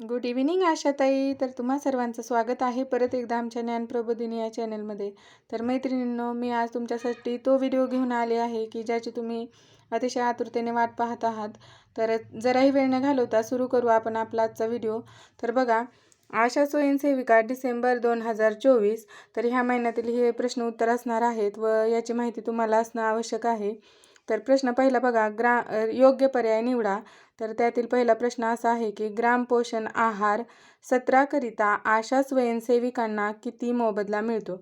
Good evening आशाताई. तर तुम्हा सर्वांचं स्वागत आहे परत एकदा आमच्या ज्ञानप्रबोधिनी या चॅनलमध्ये. तर मैत्रिणींनो मी आज तुमच्यासाठी तो व्हिडिओ घेऊन आले आहे की ज्याची तुम्ही अतिशय आतुरतेने वाट पाहत आहात. तर जराही वेळ न घालवता सुरू करू आपण आपला आजचा व्हिडिओ. तर बघा आशा स्वयंसेविका डिसेंबर दोन हजार चोवीस. तर ह्या महिन्यातील हे प्रश्न उत्तर असणार आहेत व याची माहिती तुम्हाला असणं आवश्यक आहे. तर प्रश्न पहिला बघा ग्रा योग्य पर्याय निवडा. तर त्यातील पहिला प्रश्न असा आहे की ग्राम पोषण आहार सत्राकरिता आशा स्वयंसेविकांना किती मोबदला मिळतो?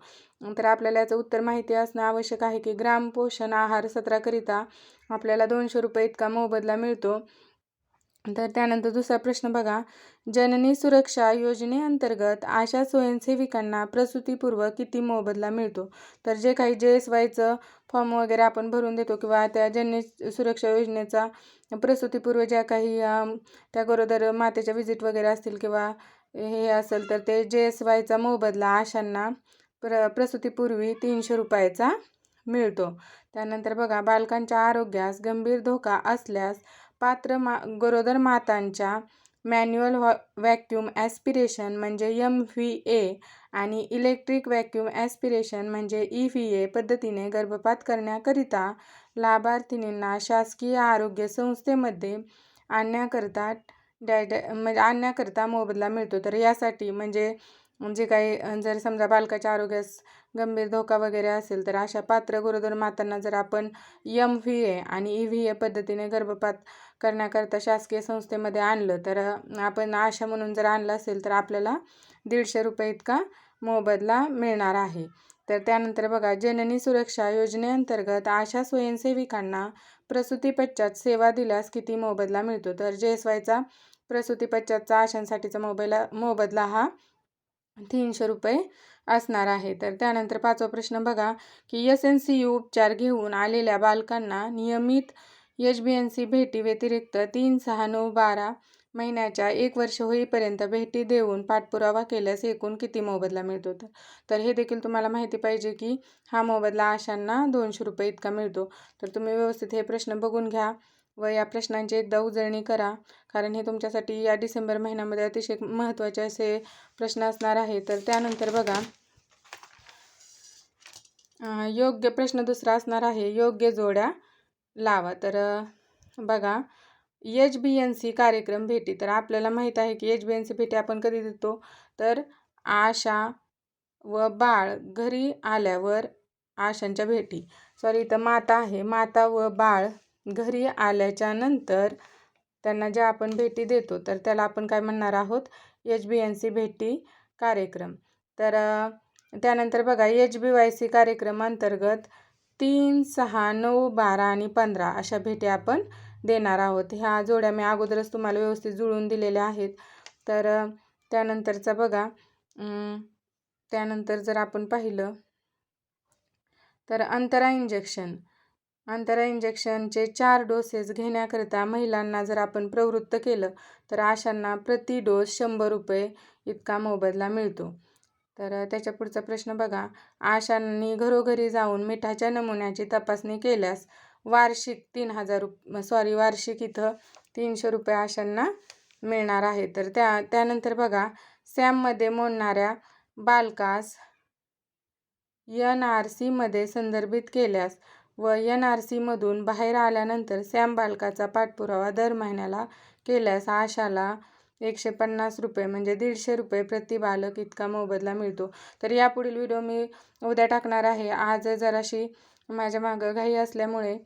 तर आपल्याला याचं उत्तर माहिती असणं आवश्यक आहे की ग्राम पोषण आहार सत्राकरिता आपल्याला दोनशे रुपये इतका मोबदला मिळतो. तर त्यानंतर दुसरा प्रश्न बघा. जननी सुरक्षा योजनेअंतर्गत आशा स्वयंसेविकांना प्रसूतीपूर्व किती मोबदला मिळतो? तर जे काही जे एस वायचं फॉर्म वगैरे आपण भरून देतो किंवा त्या जननी सुरक्षा योजनेचा प्रसूतीपूर्व ज्या काही त्या गरोदर मातेच्या विजिट वगैरे असतील किंवा हे असेल तर ते जे एस वायचा मोबदला आशांना प्र प्रसूतीपूर्वी तीनशे रुपयाचा मिळतो. त्यानंतर बघा बालकांच्या आरोग्यास गंभीर धोका असल्यास पात्र मा गरोदर मातांच्या मॅन्युअल व्हॉ वॅक्यूम ॲस्पिरेशन म्हणजे यम व्ही ए आणि इलेक्ट्रिक वॅक्यूम ॲस्पिरेशन म्हणजे ई व्ही ए पद्धतीने गर्भपात करण्याकरिता लाभार्थिनींना शासकीय आरोग्य संस्थेमध्ये आणण्याकरता डॅड म्हणजे आणण्याकरता मोबदला मिळतो. तर यासाठी म्हणजे जे काही जर समजा बालकाच्या आरोग्यास गंभीर धोका वगैरे असेल तर अशा पात्र गरोदर मातांना जर आपण यम व्ही ए आणि ई व्ही ए पद्धतीने गर्भपात करण्याकरता शासकीय संस्थेमध्ये आणलं तर आपण आशा म्हणून जर आणलं असेल तर आपल्याला दीडशे रुपये इतका मोबदला मिळणार आहे. तर त्यानंतर बघा जननी सुरक्षा योजनेअंतर्गत आशा स्वयंसेविकांना प्रसूतीपश्चात सेवा दिल्यास किती मोबदला मिळतो? तर जे एस वायचा प्रसूतीपश्चातचा आशांसाठीचा मोबाईल मोबदला हा तीनशे रुपये असणार आहे. तर त्यानंतर पाचवा प्रश्न बघा की एस एन सी यू उपचार घेऊन आलेल्या बालकांना नियमित एच बी एन सी भेटी व्यतिरिक्त तीन सहा नऊ बारा महिन्याच्या एक वर्ष होईपर्यंत भेटी देऊन पाठपुरावा केल्यास एकूण किती मोबदला मिळतो? तर हे देखील तुम्हाला माहिती पाहिजे की हा मोबदला आशांना दोनशे रुपये इतका मिळतो. तर तुम्ही व्यवस्थित हे प्रश्न बघून घ्या. व या प्रश्नांची एकदा उजळणी करा. कारण हे तुमच्यासाठी या डिसेंबर महिन्यामध्ये अतिशय महत्त्वाचे असे प्रश्न असणार आहे. तर त्यानंतर बघा. योग्य प्रश्न दुसरा असणार आहे. योग्य जोड्या लावा. तर बघा. एच बी एन सी कार्यक्रम भेटी. तर आपल्याला माहीत आहे की एच बी एन सी भेटी आपण कधी देतो? तर आशा व बाळ घरी आल्यावर आशांच्या भेटी. सॉरी इथं माता आहे. माता व बाळ घरी आल्याच्यानंतर त्यांना ज्या आपण भेटी देतो तर त्याला आपण काय म्हणणार आहोत? एच बी एन सी भेटी कार्यक्रम. तर त्यानंतर बघा एच बी वाय सी कार्यक्रम अंतर्गत तीन सहा नऊ बारा आणि पंधरा अशा भेटी आपण देणार आहोत. ह्या जोड्या मी अगोदरच तुम्हाला व्यवस्थित जुळून दिलेल्या आहेत. तर त्यानंतरचा बघा त्यानंतर जर आपण पाहिलं तर अंतरा इंजेक्शन. अंतरा इंजेक्शनचे चार डोसेस घेण्याकरिता महिलांना जर आपण प्रवृत्त केलं तर आशांना प्रति डोस शंभर रुपये इतका मोबदला मिळतो. तर त्याच्या पुढचा प्रश्न बघा. आशांनी घरोघरी जाऊन मिठाच्या नमुन्याची तपासणी केल्यास वार्षिक तीन हजार रुप सॉरी वार्षिक इथं तीनशे रुपये आशांना मिळणार आहे. तर त्या त्यानंतर बघा. सॅममध्ये मोडणाऱ्या बालकास एन आर सीमध्ये संदर्भित केल्यास व एन आर सीमधून बाहेर आल्यानंतर सॅम बालकाचा पाठपुरावा दर महिन्याला केल्यास आशाला एकशे पन्नास रुपये म्हणजे दीडशे रुपये प्रति बालक इतका मोबदला मिळतो. तर यापुढील व्हिडिओ मी उद्या टाकणार आहे. आज जराशी माझ्या मागं घाई असल्यामुळे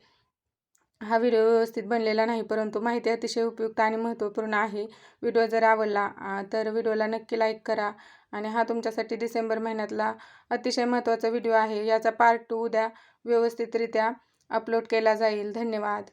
हा व्हिडिओ व्यवस्थित बनलेला नाही परंतु माहिती अतिशय उपयुक्त आणि महत्त्वपूर्ण आहे. व्हिडिओ जर आवडला तर व्हिडिओला नक्की लाईक करा. आणि हा तुमच्यासाठी डिसेंबर महिन्यातला अतिशय महत्त्वाचा व्हिडिओ आहे. याचा पार्ट टू उद्या व्यवस्थितरित्या अपलोड केला जाईल. धन्यवाद.